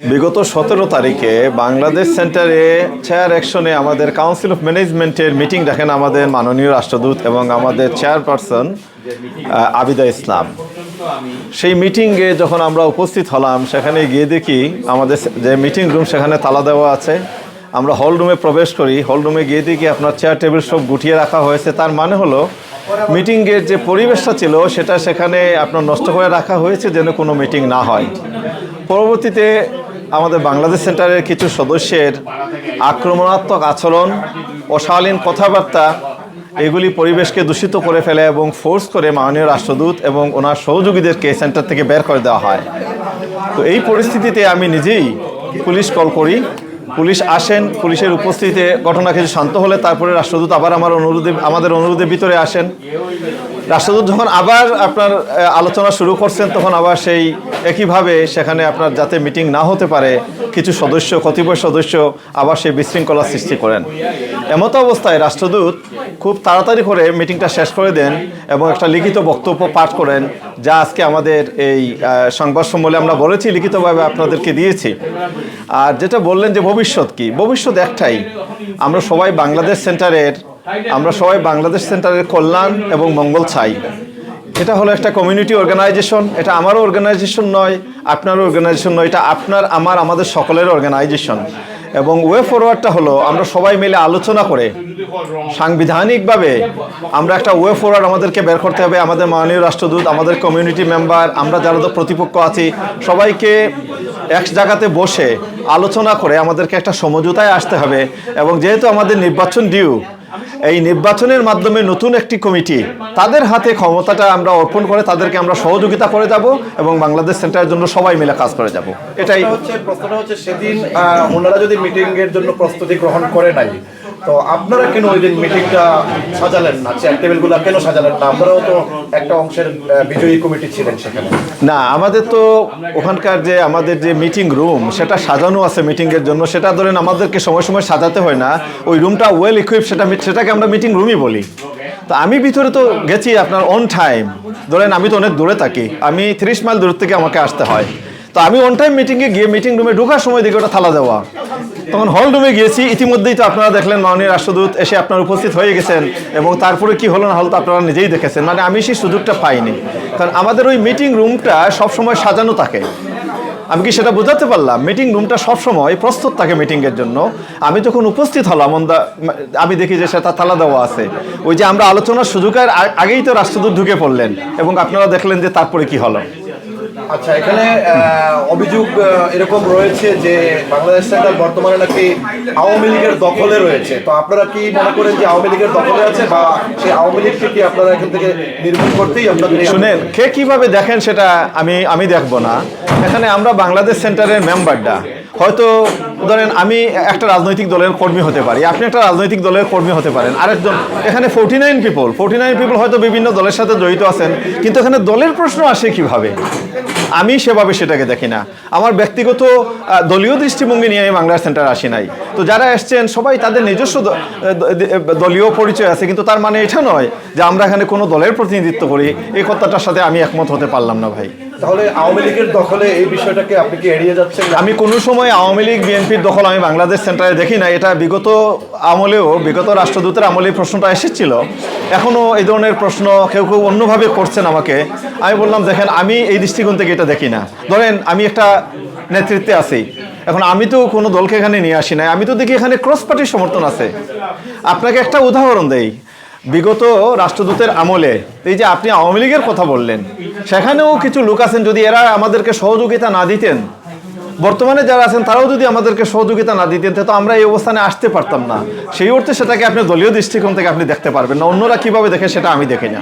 বিগত সতেরো তারিখে বাংলাদেশ সেন্টারে চেয়ার অ্যাকশনে আমাদের কাউন্সিল অফ ম্যানেজমেন্টের মিটিং রাখেন আমাদের মাননীয় রাষ্ট্রদূত এবং আমাদের চেয়ারপারসন আবিদা ইসলাম। সেই মিটিংয়ে যখন আমরা উপস্থিত হলাম, সেখানে গিয়ে দেখি আমাদের যে মিটিং রুম সেখানে তালা দেওয়া আছে। আমরা হল রুমে প্রবেশ করি। হল রুমে গিয়ে দেখি আপনার চেয়ার টেবিল সব গুটিয়ে রাখা হয়েছে। তার মানে হলো মিটিংয়ের যে পরিবেশটা ছিল, সেটা সেখানে আপনার নষ্ট করে রাখা হয়েছে যেন কোনো মিটিং না হয়। পরবর্তীতে আমাদের বাংলাদেশ সেন্টারের কিছু সদস্যের আক্রমণাত্মক আচরণ, অশালীন কথাবার্তা, এগুলি পরিবেশকে দূষিত করে ফেলে এবং ফোর্স করে মাননীয় রাষ্ট্রদূত এবং ওনার সহযোগীদেরকে সেন্টার থেকে বের করে দেওয়া হয়। তো এই পরিস্থিতিতে আমি নিজেই পুলিশ কল করি পুলিশ আসেন, পুলিশের উপস্থিতিতে ঘটনা কিছু শান্ত হলে তারপরে রাষ্ট্রদূত আবার আমার অনুরোধে, আমাদের অনুরোধের ভিতরে আসেন। রাষ্ট্রদূত যখন আবার আপনার আলোচনা শুরু করছেন, তখন আবার সেই একইভাবে সেখানে আপনার যাতে মিটিং না হতে পারে, কিছু সদস্য, কতিপয় সদস্য আবার সেই বিশৃঙ্খলা সৃষ্টি করেন। এমতো অবস্থায় রাষ্ট্রদূত খুব তাড়াতাড়ি করে মিটিংটা শেষ করে দেন এবং একটা লিখিত বক্তব্য পাঠ করেন, যা আজকে আমাদের এই সংবাদ সম্মেলনে আমরা বলেছি, লিখিতভাবে আপনাদেরকে দিয়েছি। আর যেটা বললেন যে ভবিষ্যৎ কি? ভবিষ্যৎ একটাই। আমরা সবাই বাংলাদেশ সেন্টারের, আমরা সবাই বাংলাদেশ সেন্টারের কল্যাণ এবং মঙ্গল চাই। এটা হলো একটা কমিউনিটি অর্গানাইজেশন এটা আমারও অর্গানাইজেশন নয়, আপনারও অর্গানাইজেশন নয়, এটা আপনার, আমার, আমাদের সকলের অর্গানাইজেশন এবং ওয়ে ফরওয়ার্ডটা হলো, আমরা সবাই মিলে আলোচনা করে সাংবিধানিকভাবে আমরা একটা ওয়ে ফরওয়ার্ড আমাদেরকে বের করতে হবে। আমাদের মাননীয় রাষ্ট্রদূত, আমাদের কমিউনিটি মেম্বার আমরা যারা তো প্রতিপক্ষ আছি, সবাইকে এক জায়গাতে বসে আলোচনা করে আমাদেরকে একটা সমঝোতায় আসতে হবে। এবং যেহেতু আমাদের নির্বাচন ডিউ এই নির্বাচনের মাধ্যমে নতুন একটি কমিটি, তাদের হাতে ক্ষমতাটা আমরা অর্পণ করে তাদেরকে আমরা সহযোগিতা করে যাব এবং বাংলাদেশ সেন্টারের জন্য সবাই মিলে কাজ করে যাব। এটাই হচ্ছে, প্রশ্নটা হচ্ছে, সেদিন ওনারা যদি মিটিং এর জন্য প্রস্তুতি গ্রহণ করে নাই তো আপনারা কেন ওই দিন মিটিংটা সাজালেন না? চেয়ার টেবিলগুলো কেন সাজালেন না? আপনারাও তো একটা অংশের বিজয়ী কমিটি ছিলেন সেখানে। না, আমাদের তো ওখানকার যে আমাদের যে মিটিং রুম সেটা সাজানো আছে মিটিংয়ের জন্য। সেটা ধরেন আমাদেরকে সময় সময় সাজাতে হয় না। ওই রুমটা ওয়েল ইকুইপ সেটা সেটাকে আমরা মিটিং রুমই বলি। তো আমি ভিতরে তো গেছি আপনার অন টাইম ধরেন আমি তো অনেক দূরে থাকি। আমি তিরিশ মাইল দূর থেকে আমাকে আসতে হয়। তো আমি অন টাইম মিটিংয়ে গিয়ে মিটিং রুমে ঢোকার সময় দেখি ওটা থালা দেওয়া। তখন হল রুমে গিয়েছি, ইতিমধ্যেই তো আপনারা দেখলেন মাননীয় রাষ্ট্রদূত এসে আপনার উপস্থিত হয়ে গেছেন এবং তারপরে কি হলো না হল তো আপনারা নিজেই দেখেছেন। মানে আমি সেই সুযোগটা পাইনি। কারণ আমাদের ওই মিটিং রুমটা সবসময় সাজানো থাকে। আমি কি সেটা বোঝাতে পারলাম? মিটিং রুমটা সবসময় প্রস্তুত থাকে মিটিংয়ের জন্য। আমি যখন উপস্থিত হলাম আমি দেখি যে সেটা তালা দেওয়া আছে। ওই যে আমরা আলোচনার সুযোগের আগেই তো রাষ্ট্রদূত ঢুকে পড়লেন এবং আপনারা দেখলেন যে তারপরে কি হলো। আচ্ছা এখানে অভিযোগ এরকম রয়েছে যে বাংলাদেশ সেন্টার বর্তমানে নাকি আওয়ামী লীগের দখলে রয়েছে। তো আপনারা কি মনে করেন যে আওয়ামী লীগের দখলে আছে বা সেই আওয়ামী লীগকে কি আপনারা এখান থেকে নির্মূল করতেই আপনাদের শুনেন, কে কীভাবে দেখেন সেটা আমি আমি দেখব না। এখানে আমরা বাংলাদেশ সেন্টারের মেম্বারটা। হয়তো, ধরেন আমি একটা রাজনৈতিক দলের কর্মী হতে পারি, আপনি একটা রাজনৈতিক দলের কর্মী হতে পারেন। আরেকজন, এখানে forty nine people forty nine people হয়তো বিভিন্ন দলের সাথে জড়িত আছেন, কিন্তু এখানে দলের প্রশ্ন আসে কীভাবে? আমি সেভাবে সেটাকে দেখি না। আমার ব্যক্তিগত দলীয় দৃষ্টিভঙ্গি নিয়ে আমি বাংলাদেশ সেন্টার আসি নাই। তো যারা এসছেন সবাই তাদের নিজস্ব দলীয় পরিচয় আছে কিন্তু তার মানে এটা নয় যে আমরা এখানে কোনো দলের প্রতিনিধিত্ব করি। এই কথাটার সাথে আমি একমত হতে পারলাম না ভাই। তাহলে আওয়ামী লীগের দখলে এই বিষয়টাকে আপনি কি এড়িয়ে যাচ্ছেন আমি কোনো সময় আওয়ামী লীগ বিএনপির দখল আমি বাংলাদেশ সেন্টারে দেখি না এটা বিগত আমলেও বিগত রাষ্ট্রদূতের আমলে প্রশ্নটা এসেছিল। এখনও এই ধরনের প্রশ্ন কেউ কেউ অন্যভাবে করছেন আমাকে। আমি বললাম, দেখেন, আমি এই দৃষ্টিকোণ থেকে এটা দেখি না। ধরেন, আমি একটা নেতৃত্বে আছি। এখন আমি তো কোনো দলকে এখানে নিয়ে আসি নাই। আমি তো দেখি এখানে ক্রস পার্টির সমর্থন আছে। আপনাকে একটা উদাহরণ দেই। বিগত রাষ্ট্রদূতের আমলে এই যে আপনি আওয়ামী লীগের কথা বললেন, সেখানেও কিছু লোক আছেন যদি এরা আমাদেরকে সহযোগিতা না দিতেন বর্তমানে যারা আছেন, তারাও যদি আমাদেরকে সহযোগিতা না দিতেন তো আমরা এই অবস্থানে আসতে পারতাম না। সেই অর্থে সেটাকে আপনি দলীয় দৃষ্টিকোণ থেকে আপনি দেখতে পারবেন না। অন্যরা কীভাবে দেখে, সেটা আমি দেখে না।